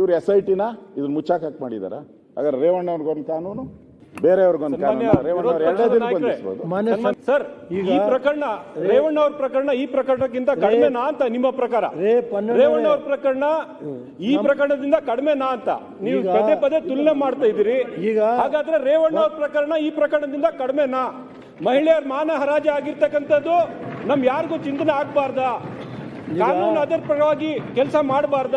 ಇವ್ರು S I ಟಿನ ಇದನ್ನ ಮುಚ್ಚಾಕಕ್ ಮಾಡಿದಾರ. ಹಾಗಾದ್ರೆ ರೇವಣ್ಣವ್ರಿಗೊಂದು ಕಾನೂನು ಬೇರೆಯವ್ರಿಗೊಂದು ಕಾನೂನು. ರೇವಣ್ಣ ಅವ್ರು ಎರಡೇ ದಿನ ಸರ್ ಈ ಪ್ರಕರಣ ರೇವಣ್ಣ ಅವ್ರ ಪ್ರಕರಣ ಈ ಪ್ರಕರಣಕ್ಕಿಂತ ಕಡಿಮೆನಾ ಅಂತ ನಿಮ್ಮ ಪ್ರಕಾರ? ರೇವಣ್ಣ ಅವ್ರ ಪ್ರಕರಣ ಈ ಪ್ರಕರಣದಿಂದ ಕಡಿಮೆನಾ ಅಂತ. ನೀವು ಪದೇ ಪದೇ ತುಲನೆ ಮಾಡ್ತಾ ಇದ್ದೀರಿ. ಈಗ- ಹಾಗಾದ್ರೆ ರೇವಣ್ಣ ಅವ್ರ ಪ್ರಕರಣ ಈ ಪ್ರಕರಣದಿಂದ ಕಡಿಮೆನಾ ಮಹಿಳೆಯರ ಮಾನ ಹರಾಜ ಆಗಿರ್ತಕ್ಕಂಥದ್ದು ನಮ್ ಯಾರಿಗೂ ಚಿಂತನೆ ಆಗ್ಬಾರ್ದ. ಕಾನೂನು ಅದರ ಪರವಾಗಿ ಕೆಲಸ ಮಾಡಬಾರ್ದ.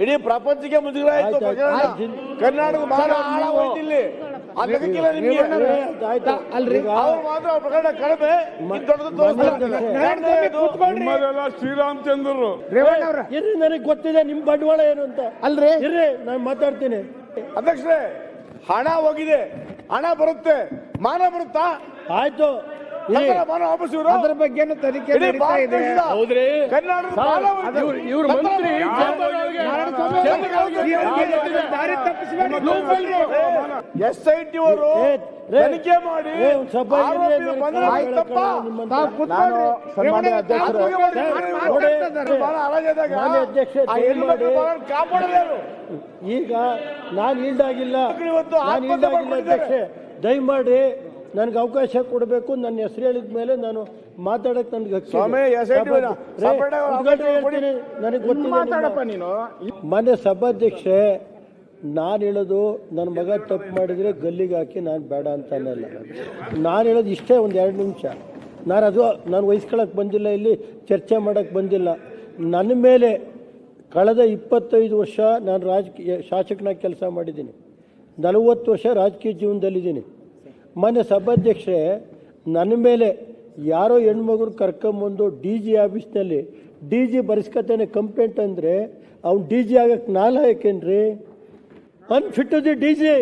ಇಡೀ ಪ್ರಪಂಚಕ್ಕೆ ಮುಜುಗರ ಆಯ್ತು ಆಯ್ತು, ಪ್ರಕರಣ. ಆಯ್ತು, ಜಿನ್- ಕರ್ನಾಟಕ ಬಹಳ ಆಳ ಹೋಯ್ತು ಇಲ್ಲಿ ಅದಕ್ಕಿಲ್ಲ ನಿಮ್ಗೆ. ಆಯ್ತು, ಆಯ್ತು. ಈಗ ಅವ್ರು ಮಾತ್ರ ಪ್ರಕರಣ ಕಡಿಮೆ. ಇದ್ ದೊಡ್ಡದು ತೋರಿಸ್ತಾರೆ. ಮಾನ್ಯ ಎರಡನೇದು, ಶ್ರೀರಾಮಚಂದ್ರರು. ಇರ್ರಿ ನನಗೆ ಗೊತ್ತಿದೆ ನಿಮ್ ಬಂಡವಾಳ ಏನು ಅಂತ. ಅಲ್ರಿ. ಇರ್ರಿ ನಾನು ಮಾತಾಡ್ತೀನಿ. ಅಧ್ಯಕ್ಷರೇ ಹಣ ಹೋಗಿದೆ. ಹಣ ಬರುತ್ತೆ. ಮಾನ ಬರುತ್ತಾ? ಆಯ್ತು. ಅದ್ರ ಬಗ್ಗೆನೂ ತನಿಖೆ ನಡೀತಾ ಇದೆ. ಇವ್ರ ಮಂತ್ರಿ ದಾರಿ ಎಸ್ ಐ ಟಿ ಅವರು ತನಿಖೆ ಮಾಡಿ? ಈಗ ನಾನು ಈಲ್ಡಾಗಿಲ್ಲ ಇವತ್ತು ನಾನು. ಅಧ್ಯಕ್ಷೆ ದಯಮಾಡಿ ನನಗೆ ಅವಕಾಶ ಕೊಡಬೇಕು ನನ್ನ ಹೆಸರು ಹೇಳಿದ ಮೇಲೆ ನಾನು ಮಾತಾಡಕ್ ನನಗೆ ನನಗೆ ನೀನು. ಮಾನ್ಯ ಸಭಾಧ್ಯಕ್ಷೆ ನಾನು ಹೇಳೋದು ನನ್ನ ಮಗ ತಪ್ಪು ಮಾಡಿದರೆ ಗಲ್ಲಿಗೆ ಹಾಕಿ ನಾನು ಬೇಡ ಅಂತ ಅನ್ನಲ್ಲ ನಾನು ಹೇಳೋದು ಇಷ್ಟೇ ಒಂದು ಎರಡು ನಿಮಿಷ. ನಾನು ಅದು ನಾನು ವಹಿಸ್ಕೊಳಕ್ಕೆ ಬಂದಿಲ್ಲ ಇಲ್ಲಿ ಚರ್ಚೆ ಮಾಡೋಕ್ಕೆ ಬಂದಿಲ್ಲ. ನನ್ನ ಮೇಲೆ ಕಳೆದ ಇಪ್ಪತ್ತೈದು ವರ್ಷ ನಾನು ರಾಜಕೀಯ ಶಾಸಕನಾಗಿ ಕೆಲಸ ಮಾಡಿದ್ದೀನಿ. ನಲವತ್ತು ವರ್ಷ ರಾಜಕೀಯ ಜೀವನದಲ್ಲಿದ್ದೀನಿ. ಮಾನ್ಯ ಸಭಾಧ್ಯಕ್ಷೆ ನನ್ನ ಮೇಲೆ ಯಾರೋ ಹೆಣ್ಮಗುರು ಕರ್ಕೊಂಬಂದು ಡಿ ಜಿ ಆಫೀಸ್ನಲ್ಲಿ ಡಿ ಜಿ ಬರೆಸ್ಕತಾನೆ ಕಂಪ್ಲೇಂಟ್ ಅಂದರೆ ಅವ್ನು ಡಿ ಜಿ ಆಗಕ್ಕೆ ನಾಲಾಯಕೇನ್ರಿ ಅನ್ಫಿಟ್ ದಿ ಡಿ ಜಿ.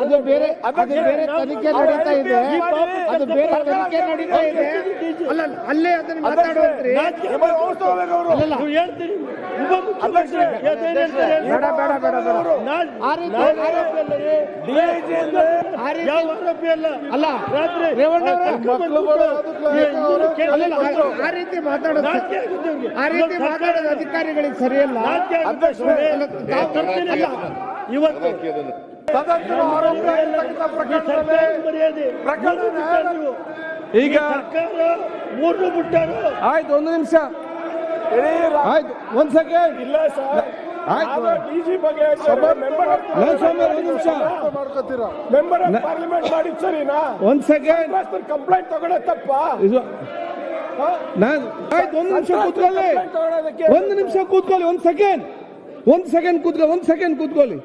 ಅದು ಬೇರೆ ತನಿಖೆ ನಡೀತಾ ಇದೆ. ಅದು ಬೇರೆ ತನಿಖೆ ನಡೀತಾ ಇದೆ. ಅಲ್ಲ ಅದನ್ನ? ಬೇಡ ಬೇಡ ಬೇಡ ಬೇಡ. ಯಾವ ಆರೋಪಿ ಅಲ್ಲ ಅಲ್ಲ ರಾತ್ರಿ. ಆ ರೀತಿ ಮಾತಾಡೋದು ನಾಚಿಕೆ ಆ ರೀತಿ ಮಾತಾಡೋದು ಅಧಿಕಾರಿಗಳಿಗೆ ಸರಿಯಲ್ಲ. ಇವತ್ತು ಆರೋಪ ಇರ್ತಕ್ಕಂಥ ಪ್ರಕರಣದಲ್ಲಿ ಪ್ರಕರಣ ಈಗ ಸರ್ಕಾರ ಬಿಟ್ಟಾರು ಆಯ್ತು ಒಂದು ನಿಮಿಷ. ಆಯ್ತು ಒಂದ್ ಸೆಕೆಂಡ್ ಇಲ್ಲ ಸರ್. ಆಯ್ತು. ಡಿಜಿ ಬಗ್ಗೆ ಮೆಂಬರ್ ಒಂದು ನಿಮಿಷ. ಮೆಂಬರ್ ಆಫ್ ಪಾರ್ಲಿಮೆಂಟ್ ಮಾಡಿದ್ ಸರಿನಾ ಒಂದ್ ಸೆಕೆಂಡ್ ಕಂಪ್ಲೇಂಟ್ ತಗೊಳ್ಳೋ ತಪ್ಪ ಇದು ನಾನು ಆಯ್ತು ಒಂದು ನಿಮಿಷ ಕೂತ್ಕೊಳ್ಳಿ. ಒಂದು ನಿಮಿಷ ಕೂತ್ಕೊಳ್ಳಿ ಒಂದು ಸೆಕೆಂಡ್ ಒಂದು ಸೆಕೆಂಡ್ ಕೂತ್ಕೊಳ್ಳಿ ಒಂದು ಸೆಕೆಂಡ್ ಕೂತ್ಕೊಳ್ಳಿ.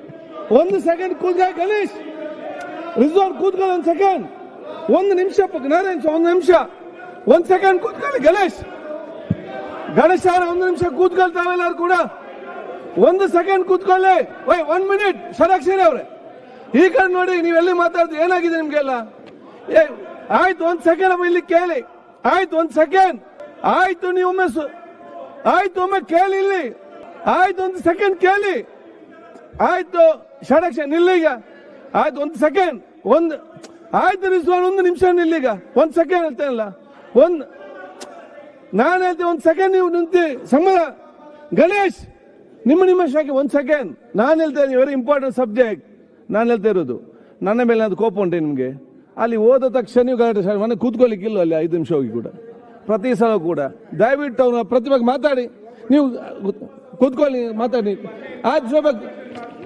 ಒಂದು ಸೆಕೆಂಡ್ ಕೂತ್ಕೊಳ್ಳಿ ಗಣೇಶ್. ರಿಸೋರ್ಟ್ ಕೂತ್ಕೊಳ್ಳಿ ಒಂದು ಸೆಕೆಂಡ್. ಒಂದು ನಿಮಿಷ ನಾರಾಯಣ್ ಒಂದು ನಿಮಿಷ. ಒಂದು ಸೆಕೆಂಡ್ ಕೂತ್ಕೊಳ್ಳಿ ಗಣೇಶ್. ಗಣೇಶ್ ಅವರ, ಒಂದು ನಿಮಿಷ ಕೂತ್ಕೊಳ್ತಾವೆಲ್ಲರೂ ಕೂಡ. ಒಂದು ಸೆಕೆಂಡ್ ಕೂತ್ಕೊಳ್ಳಿ. ವೈ ಒನ್ ಮಿನಿಟ್ ಷಡಾಕ್ಷರಿ ಅವ್ರೆ. ಈ ಕಡೆ ನೋಡಿ ನೀವೆಲ್ಲಿ ಮಾತಾಡ್ದು ಏನಾಗಿದೆ ನಿಮ್ಗೆಲ್ಲ? ಏ, ಆಯ್ತು, ಒಂದ್ ಸೆಕೆಂಡ್ ಇಲ್ಲಿ ಕೇಳಿ. ಆಯ್ತು, ಒಂದ್ ಸೆಕೆಂಡ್ ಆಯ್ತು ನೀವು ಆಯ್ತು, ಒಮ್ಮೆ ಕೇಳಿ ಇಲ್ಲಿ. ಆಯ್ತು, ಒಂದು ಸೆಕೆಂಡ್ ಕೇಳಿ. ಆಯ್ತು, ಷಡಕ್ಷ ನಿಲ್ಲೀಗ ಆಯ್ತು, ಒಂದು ಸೆಕೆಂಡ್ ಒಂದು, ಆಯ್ತು ರಿಸ್ವಾನ್ ಒಂದು ನಿಮಿಷ ನಿಲ್ಲೀಗ ಒಂದ್ ಸೆಕೆಂಡ್ ಹೇಳ್ತೇನಲ್ಲ ಒಂದ್, ನಾನು ಹೇಳ್ತೇನೆ ಒಂದ್ ಸೆಕೆಂಡ್ ನೀವು ನಿಂತಿ. ಸಂಬಳ. ಗಣೇಶ್, ನಿಮ್ಮ ನಿಮ್ಮ ಶಾಖೆ, ಒಂದ್ ಸೆಕೆಂಡ್ ನಾನು ಹೇಳ್ತೇನೆ ವೆರಿ ಇಂಪಾರ್ಟೆಂಟ್ ಸಬ್ಜೆಕ್ಟ್ ನಾನು ಹೇಳ್ತಾ ಇರೋದು. ನನ್ನ ಮೇಲೆ ಅದು ಕೋಪ ಉಂಟೆ ನಿಮಗೆ? ಅಲ್ಲಿ ಹೋದ ತಕ್ಷಣ ನೀವು ಗಲಾಟೆ ಮನೆ ಕೂತ್ಕೊಳ್ಳಿಕ್ಕಿಲ್ಲ ಅಲ್ಲಿ? ಐದು ನಿಮಿಷ ಹೋಗಿ ಕೂಡ. ಪ್ರತಿ ಸಲ ಕೂಡ. ದಯವಿಟ್ಟು ಅವ್ರ ಪ್ರತಿಭೆಗೆ ಮಾತಾಡಿ. ನೀವು, ಕೂತ್ಕೊಳ್ಳಿ, ಮಾತಾಡಿ. ಆಯ್ತು ಸ್ವಲ್ಪ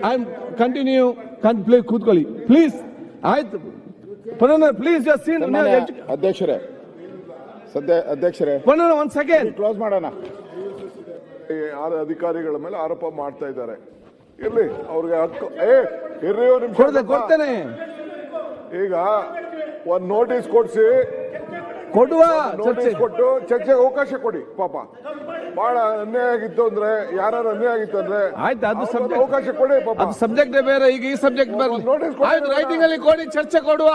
ಐ ಕಂಟಿನ್ಯೂ ಪ್ಲೀಸ್ ಕೂತ್ಕೊಳ್ಳಿ ಪ್ಲೀಸ್ ಆಯ್ತು ಪುನಃ ಪ್ಲೀಸ್ ಜಸ್ಟ್ ಸೀನ್ ಅಧ್ಯಕ್ಷರೇ ಸದ್ಯ ಅಧ್ಯಕ್ಷರೇ ಪುನಃ ಒಂದು ಸೆಕೆಂಡ್ ಕ್ಲೋಸ್ ಮಾಡೋಣ. ಅಧಿಕಾರಿಗಳ ಮೇಲೆ ಆರೋಪ ಮಾಡ್ತಾ ಇದ್ದಾರೆ. ಇರ್ಲಿ ಅವ್ರಿಗೆ ಹಕ್ಕು. ಏ ಇರ್ರಿ ನಿಮಿಷ. ಕೊಡ್ತೇನೆ. ಈಗ ಒಂದು ನೋಟಿಸ್ ಕೊಡ್ಸಿ. ಕೊಡುವ ಕೊಟ್ಟು ಚರ್ಚೆಗೆ ಅವಕಾಶ ಕೊಡಿ ಪಾಪ. ಬಹಳ ಅನ್ಯಾಯ ಆಗಿತ್ತು ಅಂದ್ರೆ ಯಾರು ಅನ್ಯಾಯ ಆಗಿತ್ತು ಅಂದ್ರೆ ಆಯ್ತು, ಅದು ಸಬ್ಜೆಕ್ಟ್ ಅವಕಾಶ ಕೊಡಿ ಪಾಪ. ಅದು ಸಬ್ಜೆಕ್ಟ್ ಬೇರೆ ಈಗ ಈ ಸಬ್ಜೆಕ್ಟ್ ಬರಲಿ. ನೋಟಿಸ್ ಕೊಡಿ. ಆಯ್ತು ರೈಟಿಂಗ್ ಅಲ್ಲಿ ಕೊಡಿ ಚರ್ಚೆ ಕೊಡುವ.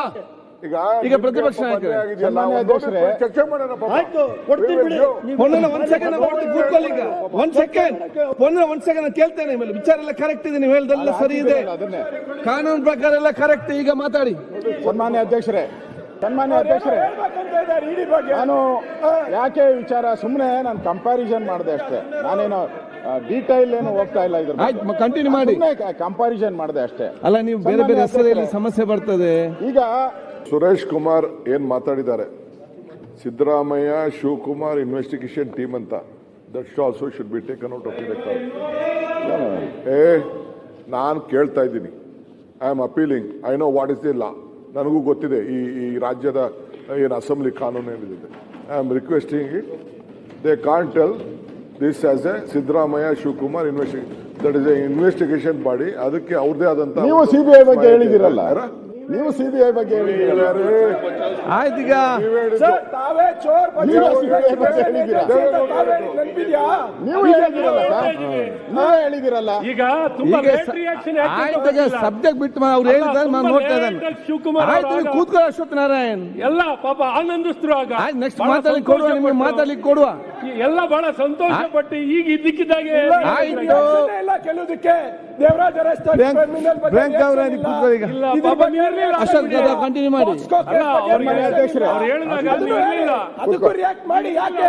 ಈಗ ಈಗ ಪ್ರತಿಪಕ್ಷ ಪಾಪ ನಾಯಕರೇ. ಆಗಿದೆಯಲ್ಲ, ಸನ್ಮಾನ್ಯ ಒಂದ್ ಅಧ್ಯಕ್ಷರೇ. ಚರ್ಚೆ ಮಾಡೋಣ ಪಾಪ. ಆಯ್ತು ಕೊಡ್ತೀನಿ ಬಿಡಿ. ನೀವು- ಒಂದ್ ಸೆಕೆಂಡ್ ಕೂತ್ಕೊಳ್ಳಿ ಈಗ. ಒಂದ್ ಸೆಕೆಂಡ್ ಒಂದ್ರ ಒಂದ್ ಸೆಕೆಂಡ್ ಕೇಳ್ತೇನೆ ಮೇಲೆ. ವಿಚಾರ ಎಲ್ಲ ಕರೆಕ್ಟ್ ಇದೆ ನೀವು ಹೇಳ್ದೆಲ್ಲ ಸರಿ ಇದೆ. ಅದನ್ನೇ. ಕಾನೂನು ಪ್ರಕಾರ ಎಲ್ಲ ಕರೆಕ್ಟ್ ಈಗ ಮಾತಾಡಿ. ಸನ್ಮಾನ್ಯ ಅಧ್ಯಕ್ಷರೇ ಸನ್ಮಾನ್ಯ ಅಧ್ಯಕ್ಷರೇ ನಾನು ಯಾಕೆ ವಿಚಾರ ಸುಮ್ಮನೆ ನಾನು ಕಂಪ್ಯಾರಿಸನ್ ಮಾಡಿದೆ ಅಷ್ಟೇ. ನಾನೇನು ಡೀಟೈಲ್ ಏನು ಹೋಗ್ತಾ ಇಲ್ಲ ಇದ್ರ ಆಯ್ತು ಕಂಟಿನ್ಯೂ ಮಾಡಿ. ಕಂಪ್ಯಾರಿಸನ್ ಮಾಡಿದೆ ಅಷ್ಟೇ. ಅಲ್ಲ ನೀವು ಬೇರೆ ಬೇರೆ ಹೆಸರಲ್ಲಿ ಸಮಸ್ಯೆ ಬರ್ತದೆ. ಈಗ ಸುರೇಶ್ ಕುಮಾರ್ ಏನ್ ಮಾತಾಡಿದ್ದಾರೆ? ಸಿದ್ದರಾಮಯ್ಯ ಶಿವಕುಮಾರ್ ಇನ್ವೆಸ್ಟಿಗೇಷನ್ ಟೀಮ್ ಅಂತ. That also should be taken out of a ನಾನು ಕೇಳ್ತಾ ಇದ್ದೀನಿ. I am appealing I know what is the law ನನಗೂ ಗೊತ್ತಿದೆ ಈ ಈ ರಾಜ್ಯದ ಏನು ಅಸೆಂಬ್ಲಿ ಕಾನೂನು ಏನಿದೆ. I am requesting it they can tell this as a Siddaramaiah Shivakumar investigation that is a investigation body ಅದಕ್ಕೆ ಅವ್ರದೇ ಆದಂತಹ ನೀವು ಸಿಬಿಐ ಬಗ್ಗೆ ಹೇಳಿದಿರಲ್ಲ ನೀವು ಸಿಬಿಐ ಬಗ್ಗೆ ಹೇಳಿದಿರಲ್ಲ ಆಯ್ತು ಈಗ. ತಾವೇ ಚೋರ್ ನೀವು ನೀವು ಹೇಳಿದಿರಲ್ಲ ಈಗ ಆಯ್ತು? ಸಬ್ಜೆಕ್ಟ್ ಬಿಟ್ಟು ಅವ್ರು ಹೇಳಿದ್ರೆ ನಾನು ನೋಡ್ತಾ ಇದ್ದಾನೆ. ಶಿವಕುಮಾರ್ ಆಯ್ತು ಕೂತ್ಕೊಳ್ಳೋ ಅಶ್ವಥ್ ನಾರಾಯಣ್ ಎಲ್ಲ ಪಾಪ ಆನಂದಿಸ್ರು ಆಗ. ಆಯ್ತು ನೆಕ್ಸ್ಟ್ ಮಾತಾಡ್ಲಿಕ್ಕೆ ಕೊಡುವ ನಿಮ್ಗೆ ನಿಮಗೆ ಮಾತಾಡ್ಲಿಕ್ಕೆ ಕೊಡುವ. ಎಲ್ಲ ಬಹಳ ಸಂತೋಷ ಪಟ್ಟು ಈಗ ಇದಕ್ಕಿದ್ದಾಗೆ ಆಯ್ತು. ಎಲ್ಲ ಕೆಲವುದಕ್ಕೆ ದೇವರಾಜ ಕಂಟಿನ್ಯೂ ಮಾಡಿ. ಅವ್ರು ಹೇಳಿದಾಗ ರಿಯಾಕ್ಟ್ ಮಾಡಿ ಯಾಕೆ?